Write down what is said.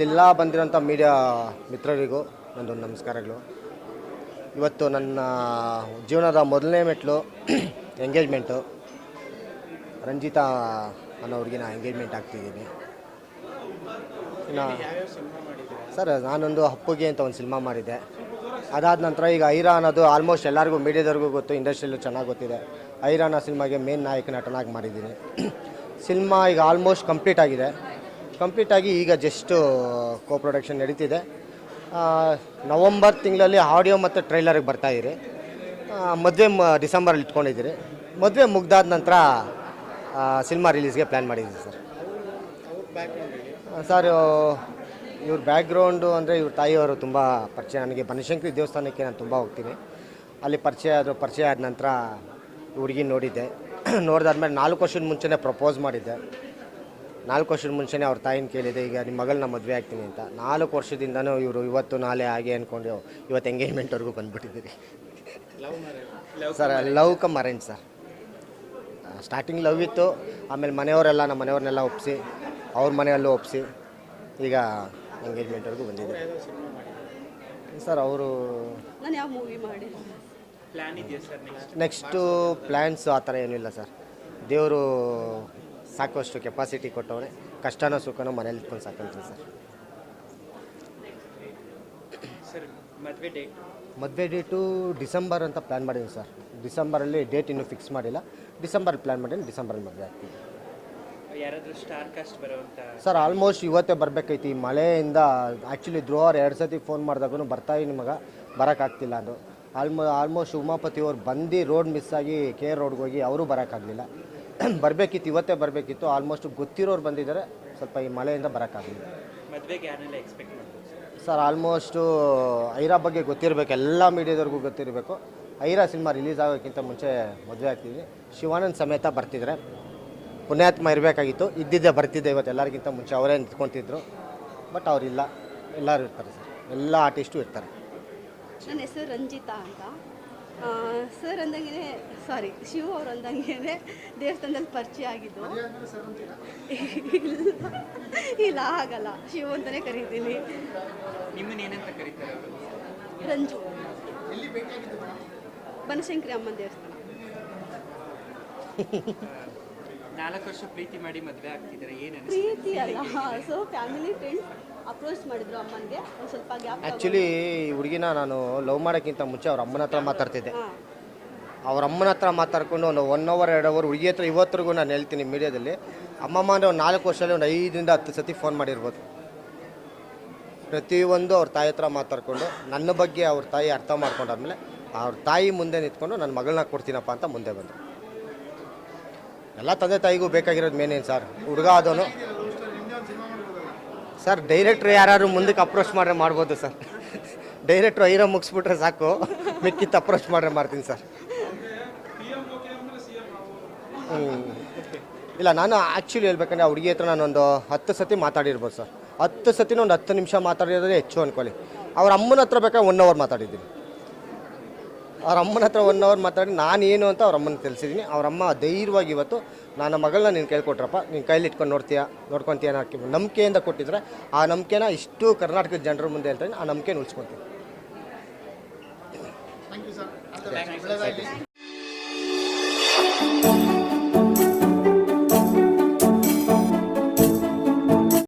ಇಲ್ಲೆಲ್ಲ ಬಂದಿರೋಂಥ ಮೀಡಿಯಾ ಮಿತ್ರರಿಗೂ ನಂದು ನಮಸ್ಕಾರಗಳು. ಇವತ್ತು ನನ್ನ ಜೀವನದ ಮೊದಲನೇ ಮೆಟ್ಲು ಎಂಗೇಜ್ಮೆಂಟು ರಂಜಿತಾ ಅನ್ನೋರಿಗೆ ನಾನು ಎಂಗೇಜ್ಮೆಂಟ್ ಆಗ್ತಿದ್ದೀನಿ. ಇನ್ನು ಸರ್, ನಾನೊಂದು ಹಪ್ಪುಗೆ ಅಂತ ಒಂದು ಸಿನಿಮಾ ಮಾಡಿದ್ದೆ. ಅದಾದ ನಂತರ ಈಗ ಐರಾ ಅನ್ನೋದು ಆಲ್ಮೋಸ್ಟ್ ಎಲ್ಲರಿಗೂ, ಮೀಡಿಯಾದವ್ರಿಗೂ ಗೊತ್ತು ಇಂಡಸ್ಟ್ರಿಯಲ್ಲೂ ಚೆನ್ನಾಗಿ ಗೊತ್ತಿದೆ. ಐರಾ ಅನ್ನೋ ಸಿನಿಮಾಗೆ ಮೇನ್ ನಾಯಕ ನಟನಾಗಿ ಮಾಡಿದ್ದೀನಿ. ಸಿನಿಮಾ ಈಗ ಆಲ್ಮೋಸ್ಟ್ ಕಂಪ್ಲೀಟ್ ಆಗಿದೆ. ಕಂಪ್ಲೀಟ್ ಆಗಿ ಈಗ ಜಸ್ಟು ಕೋ ಪ್ರೊಡಕ್ಷನ್ ನಡೀತಿದೆ. ನವಂಬರ್ ತಿಂಗಳಲ್ಲಿ ಆಡಿಯೋ ಮತ್ತು ಟ್ರೈಲರಿಗೆ ಬರ್ತಾಯಿದ್ದೀರಿ ಮದುವೆ ಮ, ಡಿಸೆಂಬರಲ್ಲಿ ಇಟ್ಕೊಂಡಿದ್ದೀರಿ. ಮದುವೆ ಮುಗ್ದಾದ ನಂತರ ಸಿನಿಮಾ ರಿಲೀಸ್ಗೆ ಪ್ಲ್ಯಾನ್ ಮಾಡಿದ್ದೀವಿ ಸರ್. ಸರ್ ಇವ್ರ ಬ್ಯಾಕ್ಗ್ರೌಂಡು ಅಂದರೆ ಇವ್ರ ತಾಯಿಯವರು ತುಂಬ ಪರಿಚಯ. ನನಗೆ ಬನಶಂಕರಿ ದೇವಸ್ಥಾನಕ್ಕೆ ನಾನು ತುಂಬ ಹೋಗ್ತೀನಿ. ಅಲ್ಲಿ ಪರಿಚಯ ಆದರು ಪರಿಚಯ ಆದ ನಂತರ ಹುಡುಗಿ ನೋಡಿದ್ದೆ. ನೋಡಿದಾದ್ಮೇಲೆ ನಾಲ್ಕು ವರ್ಷದ ಮುಂಚೆನೇ ಪ್ರಪೋಸ್ ಮಾಡಿದ್ದೆ. ನಾಲ್ಕು ವರ್ಷದ ಮುಂಚೆನೇ ಅವ್ರ ತಾಯಿನ ಕೇಳಿದೆ ಈಗ ನಿಮ್ಮ ಮಗಳನ್ನ ಮದುವೆ ಆಗ್ತೀನಿ ಅಂತ. ನಾಲ್ಕು ವರ್ಷದಿಂದನೂ ಇವರು ಇವತ್ತು ನಾಳೆ ಹಾಗೆ ಅಂದ್ಕೊಂಡು ಇವತ್ತು ಎಂಗೇಜ್ಮೆಂಟ್ವರೆಗೂ ಬಂದುಬಿಟ್ಟಿದ್ದೀರಿ. Sir love come arrange sir. Starting love ಇತ್ತು ಆಮೇಲೆ ಮನೆಯವರೆಲ್ಲ ನಮ್ಮ ಮನೆಯವ್ರನ್ನೆಲ್ಲ ಒಪ್ಪಿಸಿ ಅವ್ರ ಮನೆಯಲ್ಲೂ ಒಪ್ಪಿಸಿ ಈಗ ಎಂಗೇಜ್ಮೆಂಟ್ವರೆಗೂ ಬಂದಿದೆ ಸರ್ ಅವರು ನಾನು ಯಾವ ಮೂವಿ ಮಾಡಿಲ್ಲ. ಪ್ಲಾನ್ ಇದೆಯಾ ಸರ್ ನೆಕ್ಸ್ಟ್ ನೆಕ್ಸ್ಟು ಪ್ಲ್ಯಾನ್ಸು ಆ ಥರ ಏನೂ ಇಲ್ಲ ಸರ್. ದೇವರು ಸಾಕಷ್ಟು ಕೆಪಾಸಿಟಿ ಕೊಟ್ಟವ್ರೆ. ಕಷ್ಟನೋ ಸುಖನೋ ಮನೇಲಿ ಇಟ್ಕೊಂಡು ಸಾಕಂತೀನಿ ಸರ್. ಸರ್ ಮದುವೆ ಡೇಟ್ ಮದುವೆ ಡೇಟು ಡಿಸೆಂಬರ್ ಅಂತ ಪ್ಲ್ಯಾನ್ ಮಾಡಿದ್ದೀನಿ ಸರ್. ಡಿಸೆಂಬರಲ್ಲಿ ಡೇಟ್ ಇನ್ನೂ ಫಿಕ್ಸ್ ಮಾಡಿಲ್ಲ. ಡಿಸೆಂಬರ್ ಪ್ಲ್ಯಾನ್ ಮಾಡಿದ್ದೀನಿ ಡಿಸೆಂಬರಲ್ಲಿ ಮದುವೆ ಆಗ್ತೀನಿ ಬರೋವಂಥ ಸರ್ ಆಲ್ಮೋಸ್ಟ್ ಇವತ್ತೇ ಬರಬೇಕೈತಿ ಈ ಮಳೆಯಿಂದ ಆ್ಯಕ್ಚುಲಿ ಧ್ರುವರ್ ಎರಡು ಸತಿ ಫೋನ್ ಮಾಡಿದಾಗೂ ಬರ್ತಾ ನಿಮಗೆ ಬರೋಕ್ಕಾಗ್ತಿಲ್ಲ ಅದು. ಆಲ್ಮೋ ಆಲ್ಮೋಸ್ಟ್ ಉಮಾಪತಿ ಅವ್ರು ಬಂದು ರೋಡ್ ಮಿಸ್ ಆಗಿ ಕೆ ರೋಡ್ಗೆ ಹೋಗಿ ಅವರು ಬರೋಕ್ಕಾಗಲಿಲ್ಲ ಬರಬೇಕಿತ್ತು ಇವತ್ತೇ ಬರಬೇಕಿತ್ತು. ಆಲ್ಮೋಸ್ಟ್ ಗೊತ್ತಿರೋರು ಬಂದಿದ್ದಾರೆ. ಸ್ವಲ್ಪ ಈ ಮಳೆಯಿಂದ ಬರೋಕ್ಕಾಗಲಿಲ್ಲ. ಮದುವೆಗೆ ಯಾರನ್ನೆಲ್ಲ ಎಕ್ಸ್ಪೆಕ್ಟ್ ಸರ್ ಆಲ್ಮೋಸ್ಟು ಐರಾ ಬಗ್ಗೆ ಗೊತ್ತಿರಬೇಕು. ಎಲ್ಲ ಮೀಡಿಯಾದವ್ರಿಗೂ ಗೊತ್ತಿರಬೇಕು. ಐರಾ ಸಿನಿಮಾ ರಿಲೀಸ್ ಆಗೋಕ್ಕಿಂತ ಮುಂಚೆ ಮದುವೆ ಆಗ್ತಿದ್ವಿ ಶಿವಾನಂದ್ ಸಮೇತ ಬರ್ತಿದ್ರೆ ಪುಣ್ಯಾತ್ಮ ಇರಬೇಕಾಗಿತ್ತು. ಇದ್ದಿದ್ದೆ ಬರ್ತಿದ್ದೆ ಇವತ್ತು ಎಲ್ಲರಿಗಿಂತ ಮುಂಚೆ ಅವರೇ ನಿಂತ್ಕೊತಿದ್ರು. ಬಟ್ ಅವರಿಲ್ಲ. ಎಲ್ಲರೂ ಇರ್ತಾರೆ ಸರ್ ಎಲ್ಲ ಆರ್ಟಿಸ್ಟು ಇರ್ತಾರೆ. ನನ್ನ ಹೆಸರು ರಂಜಿತಾ ಅಂತ. ಸರ್ ಅಂದಂಗೆ ಸಾರಿ ಶಿವ ಅವ್ರು ಅಂದಂಗೆ ದೇವಸ್ಥಾನದಲ್ಲಿ ಪರಿಚಯ ಆಗಿದ್ದು. ಇಲ್ಲ ಇಲ್ಲ ಆಗಲ್ಲ. ಶಿವ ಅಂತಾನೆ ಕರಿತೀನಿ. ನಿಮ್ಮನ್ನ ಏನಂತ ಕರೀತಾರೆ ಅವರು? ರಂಜು. ಬನಶಂಕರಿ ಅಮ್ಮನ ದೇವಸ್ಥಾನ. ನಾಲ್ಕು ವರ್ಷ ಪ್ರೀತಿ ಮಾಡಿ ಮದುವೆ ಆಗ್ತಿದ್ದಾರೆ? ಏನು ಪ್ರೀತಿ ಅಲ್ಲ ಸೊ ಫ್ಯಾಮಿಲಿ ಫ್ರೆಂಡ್ಸ್ ಅಪ್ರೋಚ್ ಮಾಡಿದ್ರು ಅಮ್ಮನಿಗೆ ಒಂದು ಸ್ವಲ್ಪ ಗ್ಯಾಪ್ ಆ್ಯಕ್ಚುಲಿ ಈ ಹುಡುಗಿನ ನಾನು ಲವ್ ಮಾಡೋಕ್ಕಿಂತ ಮುಂಚೆ ಅವ್ರ ಅಮ್ಮನ ಹತ್ರ ಮಾತಾಡ್ತಿದ್ದೆ. ಅವ್ರ ಅಮ್ಮನ ಹತ್ರ ಮಾತಾಡ್ಕೊಂಡು ಒಂದು ಒನ್ ಅವರ್ ಎರಡು ಅವರ್ ಹುಡುಗಿ ಹತ್ರ ಇವತ್ತರೆಗೂ ನಾನು ಹೇಳ್ತೀನಿ ಮೀಡಿಯಾದಲ್ಲಿ ಅಮ್ಮಮ್ಮ ಅಂದರೆ ಒಂದು ನಾಲ್ಕು ವರ್ಷದಲ್ಲಿ ಒಂದು ಐದರಿಂದ ಹತ್ತು ಸತಿ ಫೋನ್ ಮಾಡಿರ್ಬೋದು. ಪ್ರತಿಯೊಂದು ಅವ್ರ ತಾಯಿ ಹತ್ರ ಮಾತಾಡ್ಕೊಂಡು ನನ್ನ ಬಗ್ಗೆ ಅವ್ರ ತಾಯಿ ಅರ್ಥ ಮಾಡ್ಕೊಂಡಾದ್ಮೇಲೆ ಅವ್ರ ತಾಯಿ ಮುಂದೆ ನಿಂತ್ಕೊಂಡು ನನ್ನ ಮಗಳನ್ನ ಕೊಡ್ತೀನಪ್ಪ ಅಂತ ಮುಂದೆ ಬಂದರು. ಎಲ್ಲ ತಂದೆ ತಾಯಿಗೂ ಬೇಕಾಗಿರೋದು ಮೇನೇನು ಸರ್ ಹುಡುಗ ಆದವನು ಸರ್ ಡೈರೆಕ್ಟ್ರು ಯಾರು ಮುಂದಕ್ಕೆ ಅಪ್ರೋಚ್ ಮಾಡ್ರೆ ಮಾಡ್ಬೋದು ಸರ್ ಡೈರೆಕ್ಟ್ರು ಐರೋ ಮುಗಿಸ್ಬಿಟ್ರೆ ಸಾಕು. ಮಿಕ್ಕಿತ್ತು ಅಪ್ರೋಚ್ ಮಾಡ್ರೆ ಮಾಡ್ತೀನಿ ಸರ್ ಇಲ್ಲ, ನಾನು ಆ್ಯಕ್ಚುಲಿ ಹೇಳ್ಬೇಕಂದ್ರೆ ಹುಡುಗಿ ಹತ್ರ ನಾನೊಂದು ಹತ್ತು ಸತಿ ಮಾತಾಡಿರ್ಬೋದು ಸರ್ ಹತ್ತು ಸತಿನ ಒಂದು ಹತ್ತು ನಿಮಿಷ ಮಾತಾಡಿರೋದೇ ಹೆಚ್ಚು ಅನ್ಕೊಳ್ಳಿ. ಅವ್ರ ಅಮ್ಮನ ಹತ್ರ ಬೇಕಾದ್ರೆ ಒನ್ ಅವರ್ ಮಾತಾಡಿದ್ದೀನಿ. ಅವ್ರ ಅಮ್ಮನ ಹತ್ರ ಒನ್ ಅವರ್ ಮಾತಾಡಿ ನಾನು ಏನು ಅಂತ ಅವ್ರ ಅಮ್ಮನ ತಿಳಿಸಿದ್ದೀನಿ ಅವ್ರ ಅಮ್ಮ ಧೈರ್ಯವಾಗಿ ಇವತ್ತು ನನ್ನ ಮಗಳನ್ನ ನೀನು ಕೇಳ್ಕೊಟ್ರಪ್ಪ, ನೀನು ಕೈಲಿ ಇಟ್ಕೊಂಡು ನೋಡ್ತೀಯಾ, ನೋಡ್ಕೊತೀಯ ಅನ್ನೋ ನಂಬಿಕೆಯಿಂದ ಕೊಟ್ಟಿದ್ರೆ, ಆ ನಂಬಿಕೆನ ಇಷ್ಟು ಕರ್ನಾಟಕದ ಜನರ ಮುಂದೆ ಹೇಳ್ತೀನಿ ಆ ನಂಬಿಕೆನ ಉಳಿಸ್ಕೊತೀನಿ